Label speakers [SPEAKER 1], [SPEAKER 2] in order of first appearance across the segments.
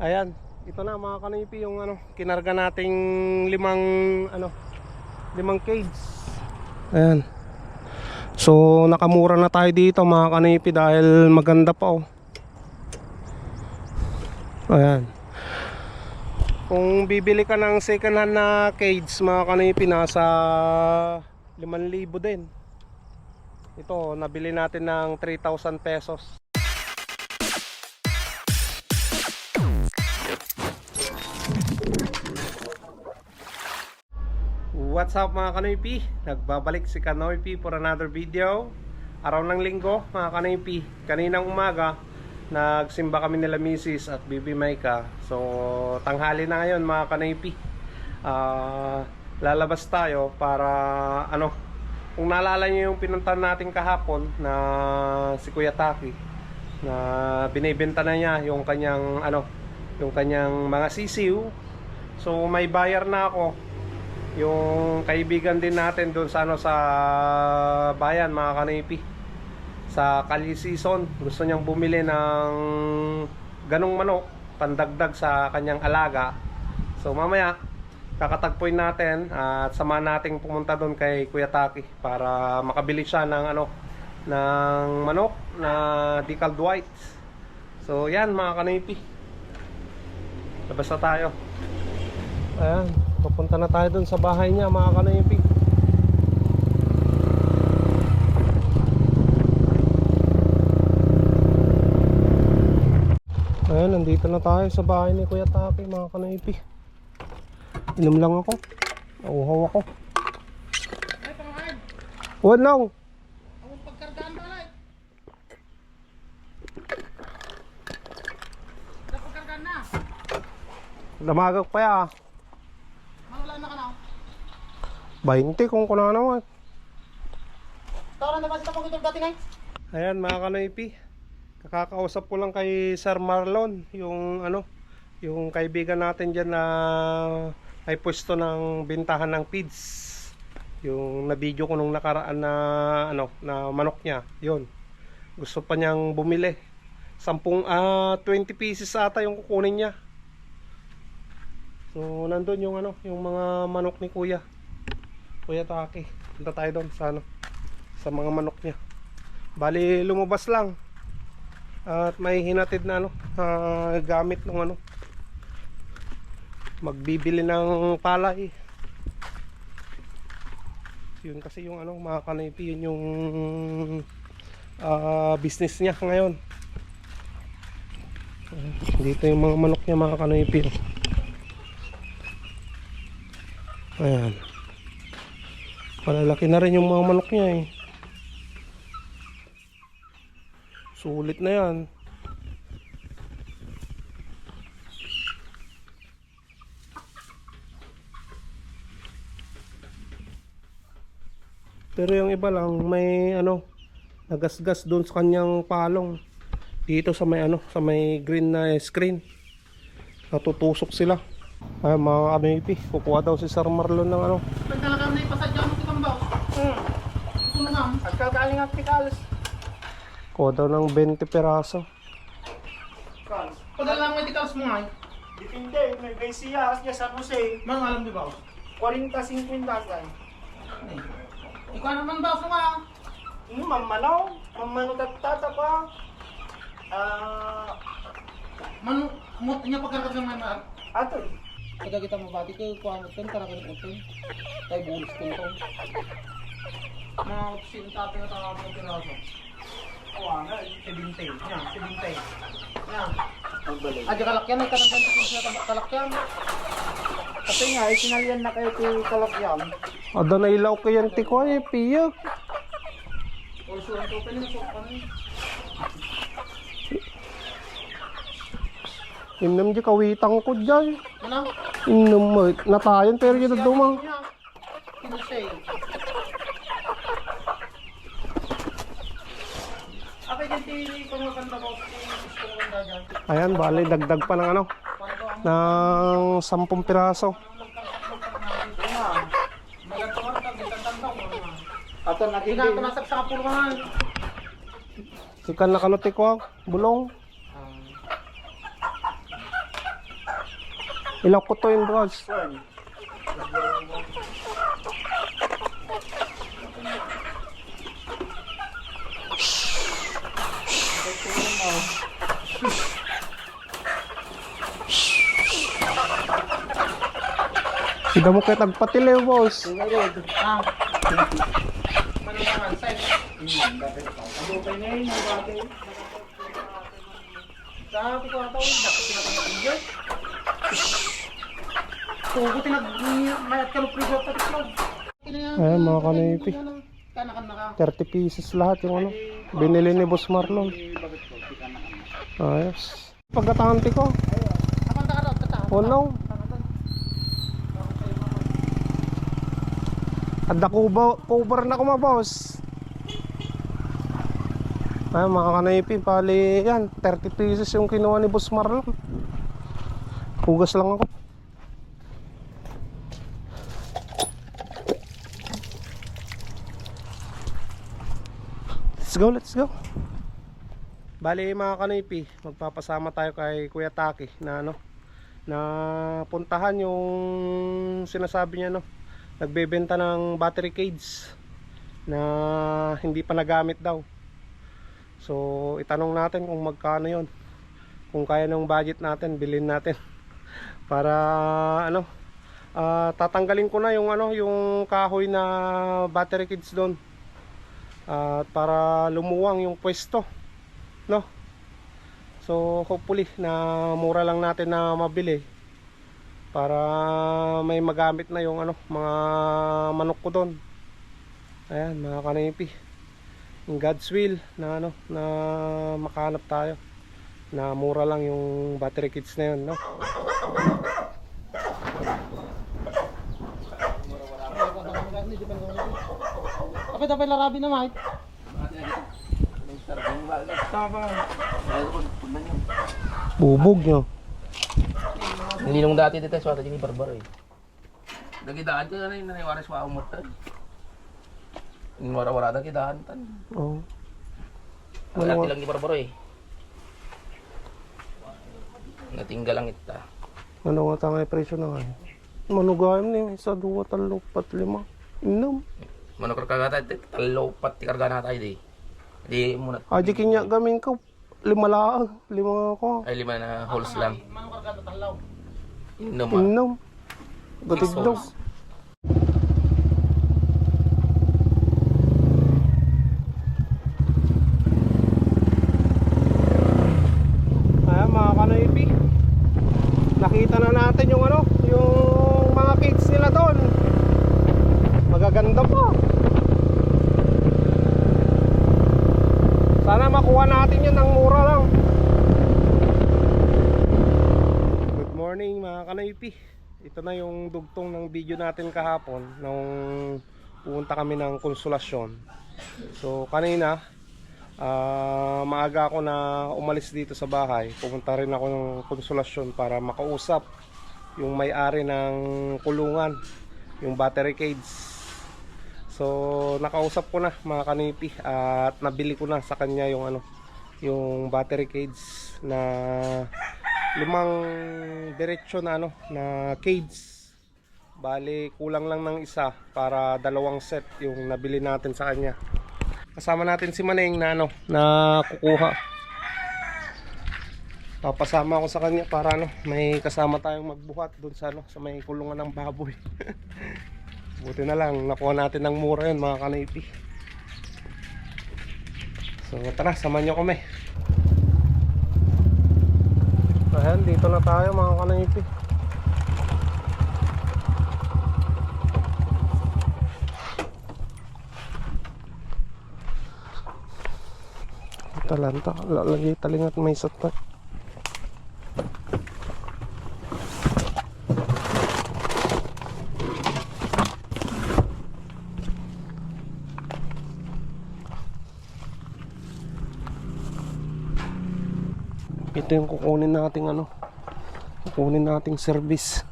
[SPEAKER 1] Ayan, ito na mga kanipi yung ano, kinarga nating limang ano, limang cage. Ayan. So nakamura na tayo dito mga kanipi dahil maganda pa oh. Ayan. Kung bibili ka ng second hand na cage mga kanipi nasa 5,000 din. Ito, nabili natin ng 3,000 pesos. What's up mga kanoypi? Nagbabalik si Kanoypi for another video. Araw ng linggo mga kanoypi. Kaninang umaga Nagsimba kami nila Mrs. at Bibi Maika. So tanghali na ngayon mga kanoypi. Ah, Lalabas tayo para ano Kung naalala nyo yung pinuntan natin kahapon Na si Kuya Taki Na binibenta na niya yung kanyang ano Yung kanyang mga sisiw. So may bayar na ako yung kaibigan din natin doon sa ano sa bayan mga kanipi. Sa Kali season gusto niyang bumili ng ganong manok pandagdag sa kanyang alaga. So mamaya kakatagpuin natin at samahan nating pumunta doon kay Kuya Taki para makabili siya ng ano ng manok na decaled white. So yan mga kanipi. Labas na tayo. Ayan, papunta na tayo dun sa bahay niya mga kanaypi. Ayan, nandito na tayo sa bahay ni Kuya Taki mga kanaypi. Inom lang ako. Nauhaw ako. Huwag lang.
[SPEAKER 2] Pagkargaan ba lang? Napagkargaan na.
[SPEAKER 1] Damagag pa ya.
[SPEAKER 2] Mawala na ka na.
[SPEAKER 1] 20 kung kuna naman.
[SPEAKER 2] Tara na ba sa pagkutol dati ngay?
[SPEAKER 1] Ayan mga kanoypi Kakakausap ko lang kay Sir Marlon Yung ano Yung kaibigan natin dyan na May pwesto ng bintahan ng feeds. Yung na-video ko nung nakaraan na Ano Na manok niya. Yun. Gusto pa niyang bumili. Sampung ah 20 pieces ata yung kukunin niya. So nandun yung ano Yung mga manok ni kuya Kuya Taki Punta tayo doon sa ano Sa mga manok niya. Bali lumabas lang. At may hinatid na ano ah, gamit ng ano. Magbibili ng palay. Yun kasi yung ano mga kanipi yun yung ah, business niya ngayon. Dito yung mga manok niya mga kanipi ayan malalaki na rin yung mga manok niya eh Sulit na yan. Pero yung iba lang may ano nagasgas doon sa kanyang palong. Dito sa may ano, sa may green na screen. Natutusok sila. Ay mga kanipi, kukuha daw si Sir Marlon ng ano.
[SPEAKER 2] Pagdalaga na ipasadya Gusto mo nga.
[SPEAKER 3] At kagaling ang pikalas.
[SPEAKER 1] Kuha daw ng 20 peraso.
[SPEAKER 3] Kan.
[SPEAKER 2] Padala lang may tikalas mo ngay.
[SPEAKER 3] Depende, may Garcia, niya sa Jose.
[SPEAKER 2] Manong alam di ba?
[SPEAKER 3] 40-50 kay.
[SPEAKER 2] Ikaw naman baw mo nga.
[SPEAKER 3] Hmm, mamanaw. Mamanaw tatata pa. Ah,
[SPEAKER 2] Manong mo niya pagkargaan ng mga
[SPEAKER 3] ato.
[SPEAKER 2] Kada kita mabati ko kuha mo tong para kanang utong. Tay bulis ko tong. Mga sin tapo na tawag ng piraso.
[SPEAKER 3] Kuha na.
[SPEAKER 2] 70. Yan, 70. Yan.
[SPEAKER 3] Magbalik.
[SPEAKER 2] Adya kalakyan ay katang ko siya kalakyan.
[SPEAKER 3] Kasi nga, isinalian na kayo kay Kalakyan.
[SPEAKER 1] Ada na ilaw kayan ti ko ay piyak.
[SPEAKER 2] O suwan ko pa niya so pa niya.
[SPEAKER 1] Inom di kawitang ko dyan.
[SPEAKER 2] Ano?
[SPEAKER 1] Inom mo. Natayan pero yun na dumang.
[SPEAKER 2] Kinusay. Apa yung tili ko mga kanta ko? Gusto ko kanta dyan.
[SPEAKER 1] Ayan, bali, dagdag pa ng ano, ng 10 piraso.
[SPEAKER 3] Ato naging
[SPEAKER 2] ka tumasap sa kapulungan.
[SPEAKER 1] Ikan na kanuti ko, bulong. Ilang kuto yun, boss? Sida mo kayo tagpatili, boss.
[SPEAKER 2] Ah. Ano naman, size?
[SPEAKER 3] Abukay na yun, ang bate.
[SPEAKER 2] Sabi ko ata, dapat pinapangin yun. Tugo tinag... Mayat ka ng prigo at itlog.
[SPEAKER 1] Ayan, mga kanipi.
[SPEAKER 2] Kanakan na ka.
[SPEAKER 1] 30 pieces lahat yung ano. Binili ni Boss Marlon. Ayos. Pagkatante ko. Oh no. Ada kubo, cover na ko ma boss. Ay mga kanaypi, pali yan. 30 pieces yung kinuha ni Boss Marlon. Hugas lang ako. Let's go, let's go. Bali mga kanaypi, magpapasama tayo kay Kuya Taki na ano, na puntahan yung sinasabi niya no nagbebenta ng battery cage na hindi pa nagamit daw. So itanong natin kung magkano yon kung kaya ng budget natin bilhin natin. Para ano ah, tatanggalin ko na yung ano yung kahoy na battery cage doon. At para lumuwang yung pwesto no? So hopefully na mura lang natin na mabili para may magamit na yung ano mga manok ko doon. Ayan mga kanipi. In God's will na ano na makahanap tayo na mura lang yung battery kits na yun no.
[SPEAKER 2] Kapit dapat larabi na Mike.
[SPEAKER 1] Bubog nyo.
[SPEAKER 4] Hindi nung dati dito sa wata ni Barbaro eh. Nagidaan ko na yung naniwaras wa umot tan. Wara-wara na kidaan tan.
[SPEAKER 1] Oh.
[SPEAKER 4] Ang laki lang ni Barbaro eh. Natinggal lang ita.
[SPEAKER 1] Ano nga tangay presyo na nga. Manugayam ni isa, dua, talo, pat, lima. Inom.
[SPEAKER 4] Manok kagata ito, talo pat ti karga na tayo di. Di muna.
[SPEAKER 1] Aji kinya gamin ko. Lima lang. Lima ko.
[SPEAKER 4] Ay lima na holes lang.
[SPEAKER 2] Manong kargado talaw.
[SPEAKER 4] Inom ah.
[SPEAKER 1] Inom.
[SPEAKER 4] Six
[SPEAKER 1] daw. Ayan mga kanoipi Nakita na natin yung ano Yung mga kids nila doon Magaganda pa Sana makuha natin yun ng mura lang Good morning mga kanoipi Ito na yung dugtong ng video natin kahapon Nung pumunta kami ng konsolasyon So kanina Ah, maaga ako na umalis dito sa bahay. Pumunta rin ako ng konsolasyon para makausap yung may-ari ng kulungan, yung battery cage. So, nakausap ko na mga kanipi at nabili ko na sa kanya yung ano, yung battery cage na limang diretsyo na ano, na cage. Bali, kulang lang ng isa para dalawang set yung nabili natin sa kanya. Kasama natin si Maneng na ano na kukuha. Papasama ako sa kanya para ano may kasama tayong magbuhat doon sa ano sa may kulungan ng baboy. Buti na lang nakuha natin ng mura yun mga kanaypi. So tara samahan nyo kami ayan dito na tayo mga kanaypi talanta lalagay talingat may sata ito yung kukunin nating ano kukunin nating service.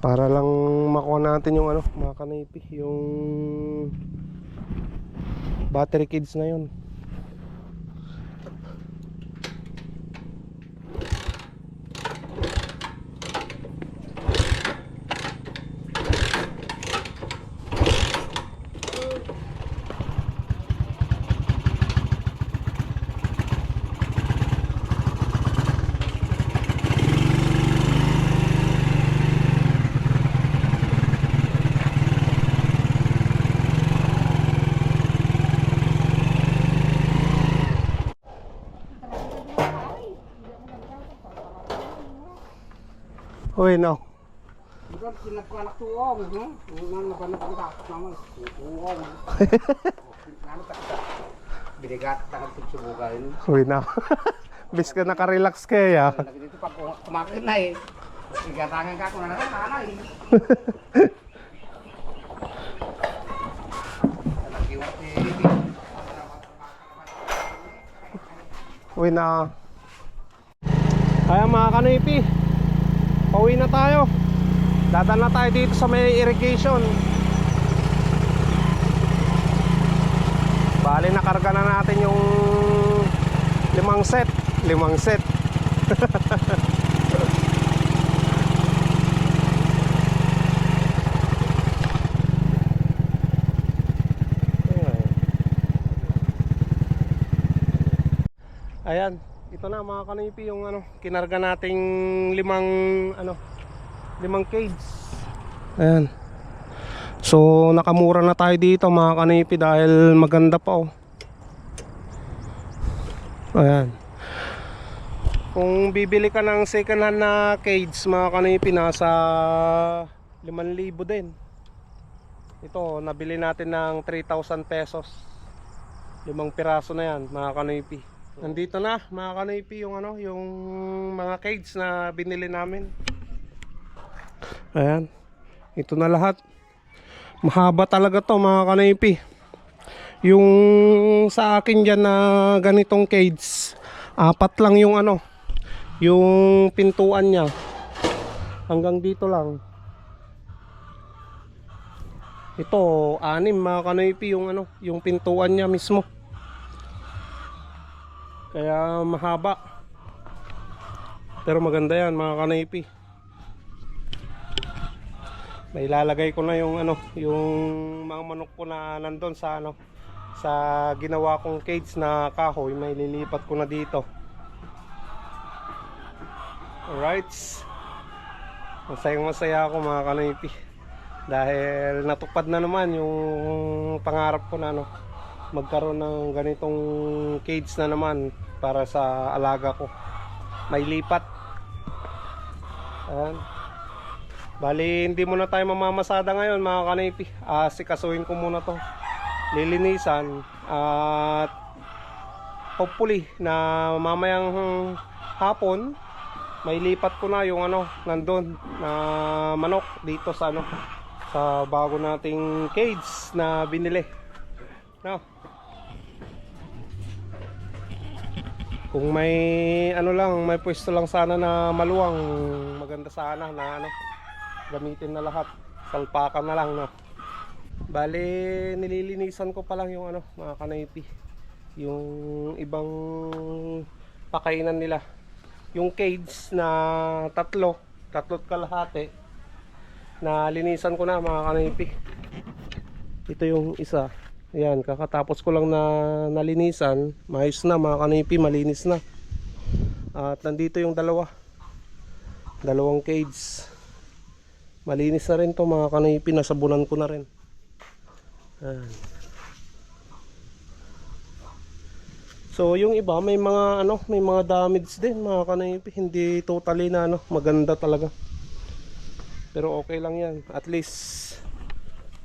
[SPEAKER 1] Para lang makuha natin yung ano mga kanipi yung battery kids na yun Uy, no.
[SPEAKER 3] Bukan pinagkanak tuwang, no? Unang nabanap ang takot naman. Tuwang. Ano tak Binigat takot susubukan.
[SPEAKER 1] Uy, na. Bis ka nakarelax kaya.
[SPEAKER 3] Lagi dito pag kumakin na eh. Igatangan ka kung na eh.
[SPEAKER 1] Uwi na. Kaya mga kanipi, pauwi na tayo. Dadal na tayo dito sa may irrigation. Bali, nakarga na natin yung limang set. Limang set. Ayan, ito na mga kanipi yung ano, kinarga nating limang ano, limang cage. Ayan. So nakamura na tayo dito mga kanipi dahil maganda pa oh. Ayan. Kung bibili ka ng second hand na cage mga kanipi nasa 5,000 din. Ito, nabili natin ng 3,000 pesos. Limang piraso na yan mga kanipi. Nandito na mga kanipi yung ano, yung mga cage na binili namin. Ayan. Ito na lahat. Mahaba talaga to mga kanipi. Yung sa akin dyan na ganitong cage, apat lang yung ano, yung pintuan niya. Hanggang dito lang. Ito, anim mga kanipi yung ano, yung pintuan niya mismo. Kaya mahaba. Pero maganda yan mga kanipi. May ilalagay ko na yung ano, yung mga manok ko na nandun sa ano, sa ginawa kong cage na kahoy, may lilipat ko na dito. Alright. Masayang masaya ako mga kanipi. Dahil natupad na naman yung pangarap ko na ano, magkaroon ng ganitong cage na naman para sa alaga ko. May lipat. Ayan. Bali, hindi muna tayo mamamasada ngayon mga kanipi. Ah, sikasuhin ko muna to. Lilinisan at hopefully na mamayang hapon may lipat ko na yung ano nandun na manok dito sa ano sa bago nating cage na binili. No. Kung may ano lang, may pwesto lang sana na maluwang, maganda sana na ano, gamitin na lahat. Salpakan na lang, no. Bale, nililinisan ko pa lang yung ano, mga kanaypi. Yung ibang pakainan nila. Yung cage na tatlo, tatlot kalahati, na linisan ko na mga kanaypi. Ito yung isa. Ayan, kakatapos ko lang na nalinisan. Maayos na mga kanipi, malinis na. At nandito yung dalawa. Dalawang cage. Malinis na rin to mga kanipi, nasabunan ko na rin. Ayan. So yung iba may mga ano, may mga damage din mga kanipi, hindi totally na ano, maganda talaga. Pero okay lang 'yan. At least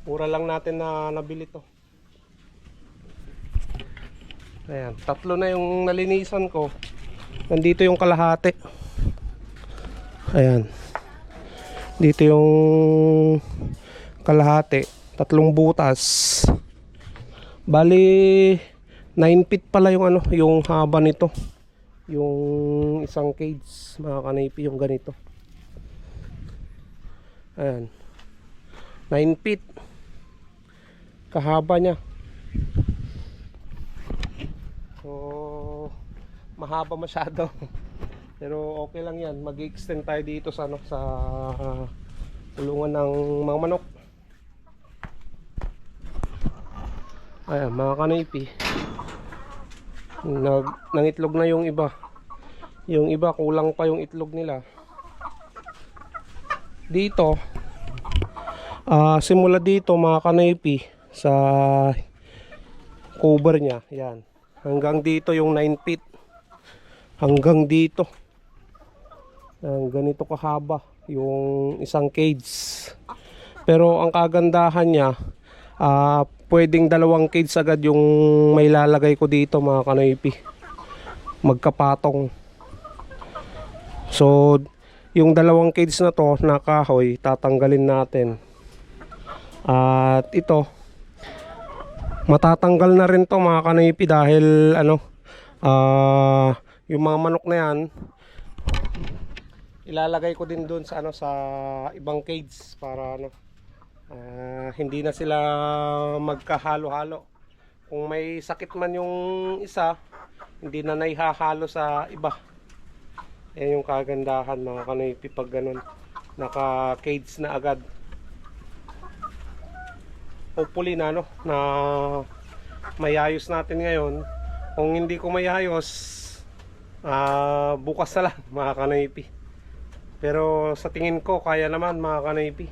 [SPEAKER 1] mura lang natin na nabili to. Ayan, tatlo na yung nalinisan ko. Nandito yung kalahati. Ayan. Dito yung kalahati. Tatlong butas. Bali, 9 feet pala yung ano, yung haba nito. Yung isang cage, mga kanipi, yung ganito. Ayan. 9 feet. Kahaba niya. So, mahaba masyado. Pero okay lang yan. Mag-extend tayo dito sa, ano, sa kulungan ng mga manok. Ayan, mga kanipi. Nag, nangitlog na yung iba. Yung iba, kulang pa yung itlog nila. Dito, ah simula dito mga kanipi sa cover niya. Yan. Hanggang dito yung 9 feet. Hanggang dito. Yan, ganito kahaba yung isang cage. Pero ang kagandahan niya, ah pwedeng dalawang cage agad yung may lalagay ko dito mga kanoypi. Magkapatong. So, yung dalawang cage na to na kahoy, tatanggalin natin. At ito, matatanggal na rin to mga kanoypi dahil ano, ah yung mga manok na yan, ilalagay ko din doon sa ano sa ibang cage para ano ah, hindi na sila magkahalo-halo. Kung may sakit man yung isa, hindi na naihahalo sa iba. Yan yung kagandahan mga kanoypi pag ganun. Naka-cage na agad. Hopefully na ano, na mayayos natin ngayon. Kung hindi ko mayayos, ah, bukas na lang mga kanoypi. Pero sa tingin ko, kaya naman mga kanoypi.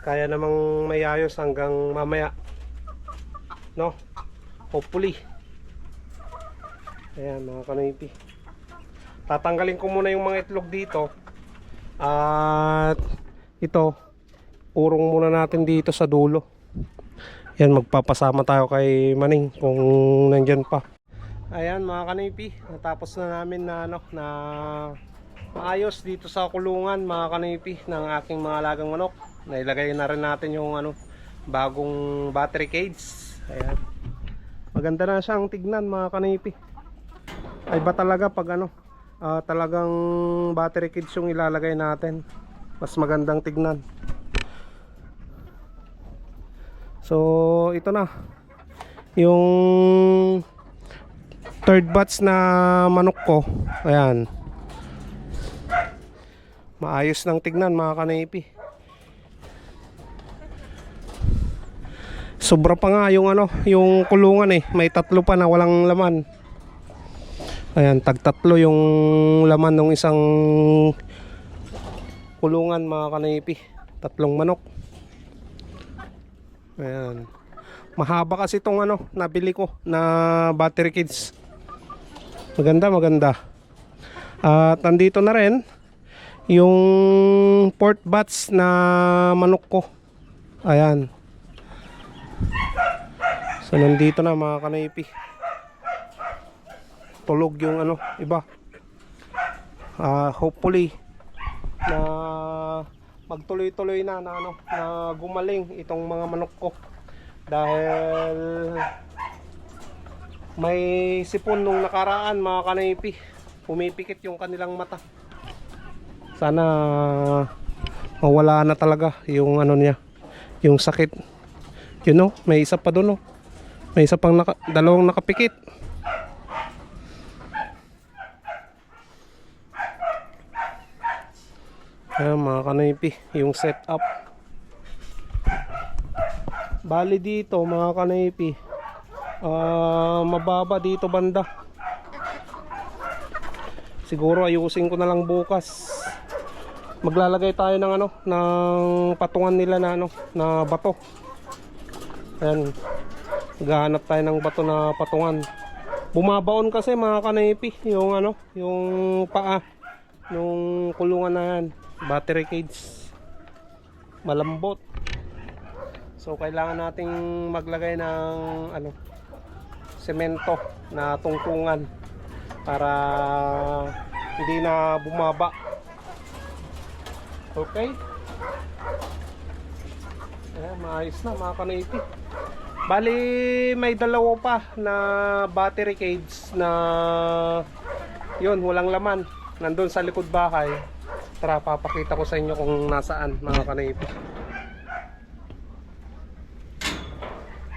[SPEAKER 1] Kaya namang mayayos hanggang mamaya. No? Hopefully. Ayan mga kanoypi. Tatanggalin ko muna yung mga itlog dito. At ito, urong muna natin dito sa dulo. Yan, magpapasama tayo kay Maning kung nandyan pa. Ayan mga kanipi, natapos na namin na ano na maayos dito sa kulungan mga kanipi ng aking mga alagang manok. Nailagay na rin natin yung ano bagong battery cage. Ayan. Maganda na siyang tignan mga kanipi. Ay ba talaga pag ano ah, talagang battery cage yung ilalagay natin. Mas magandang tignan. So ito na. Yung third batch na manok ko. Ayan. Maayos ng tignan mga kanaypi. Sobra pa nga yung ano yung kulungan eh. May tatlo pa na walang laman. Ayan tag tatlo yung laman ng isang kulungan mga kanaypi. Tatlong manok ayan. Mahaba kasi itong ano nabili ko na battery kits maganda maganda. At nandito na rin yung port batch na manok ko. Ayan. So nandito na mga kanaypi. Tulog yung ano iba. Ah, hopefully na magtuloy-tuloy na na ano na gumaling itong mga manok ko. Dahil may sipon nung nakaraan mga kanaypi. Pumipikit yung kanilang mata. Sana mawala na talaga yung ano niya yung sakit. You know may isa pa doon oh. may isa pang naka, dalawang nakapikit Ayan mga kanaypi yung setup. Bali dito mga kanaypi ah mababa dito banda. Siguro ayusin ko na lang bukas. Maglalagay tayo ng ano ng patungan nila na ano na bato. Ayan Maghahanap tayo ng bato na patungan. Bumabaon kasi mga kanaypi yung ano yung paa yung kulungan na yan battery cage malambot So kailangan nating maglagay ng ano semento na tungtungan para hindi na bumaba. Okay? Ayan, maayos na mga kanaiti. Bali may dalawa pa na battery cage na yun, walang laman. Nandun sa likod bahay. Tara, papakita ko sa inyo kung nasaan mga kanaiti.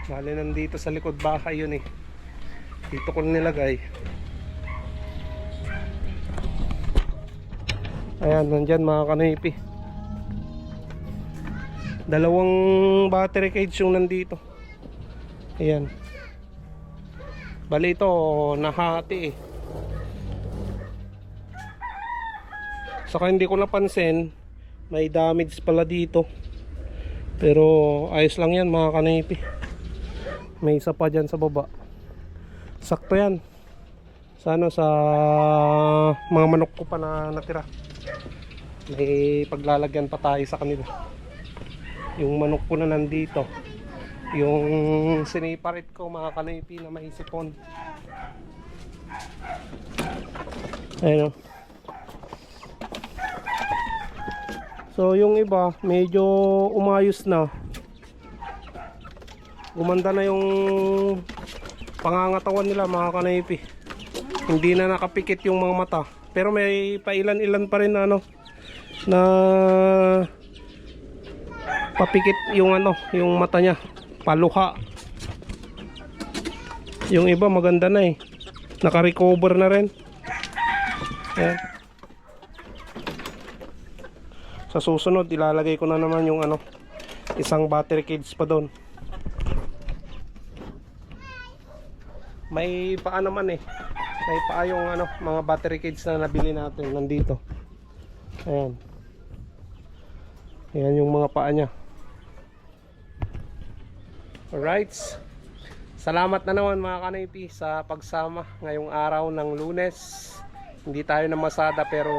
[SPEAKER 1] Bali nandito sa likod bahay yun eh. Dito ko nilagay. Ayan, nandyan mga kanipi. Dalawang battery cage yung nandito. Ayan. Bali ito, nahati eh. Saka hindi ko napansin, may damage pala dito. Pero ayos lang yan mga kanipi. May isa pa dyan sa baba. Sakto yan. Sa ano, sa mga manok ko pa na natira. may paglalagyan pa tayo sa kanila yung manok ko na nandito yung siniparit ko mga kanoypi na may sipon ayun o. so yung iba medyo umayos na. Gumanda na yung pangangatawan nila mga kanaypi. Hindi na nakapikit yung mga mata. Pero may pailan-ilan pa rin na ano na papikit yung ano yung mata niya. Paluha. Yung iba maganda na eh. Naka-recover na rin. Ayan. Sa susunod ilalagay ko na naman yung ano isang battery cage pa doon. May paa naman eh. May paa yung ano mga battery cage na nabili natin nandito. Ayan. Ayan yung mga paa nya alright. Salamat na naman mga kanaypi sa pagsama ngayong araw ng lunes hindi tayo na masada pero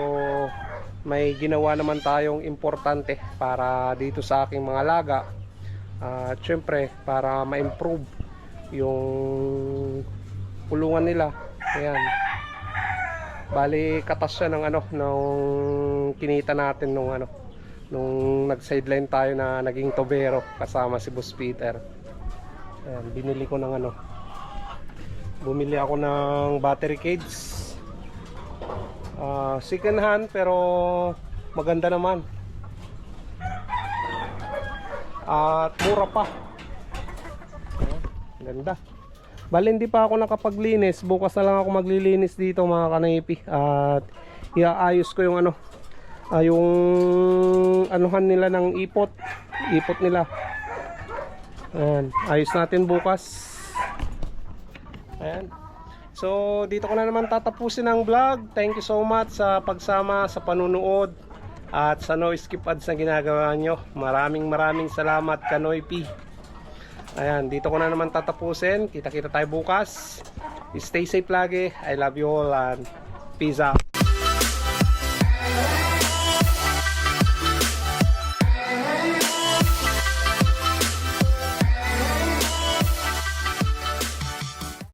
[SPEAKER 1] may ginawa naman tayong importante para dito sa aking mga laga at syempre para ma-improve yung kulungan nila. Ayan. Bali katas siya ng ano nung kinita natin nung ano nung nag sideline tayo na naging tobero kasama si Boss Peter. Ayan, binili ko ng ano. Bumili ako ng battery cage Ah, second hand pero maganda naman at mura pa Ayan, ganda Bali hindi pa ako nakapaglinis. Bukas na lang ako maglilinis dito mga kanaypi. At iaayos ko yung ano, ah, yung anuhan nila ng ipot. Ipot nila. Ayan, ayos natin bukas. Ayan. So dito ko na naman tatapusin ang vlog. Thank you so much sa pagsama sa panunood at sa no skip ads na ginagawa nyo. Maraming maraming salamat Kanoy P. Ayan, dito ko na naman tatapusin. Kita-kita tayo bukas. Stay safe lagi. I love you all and peace out.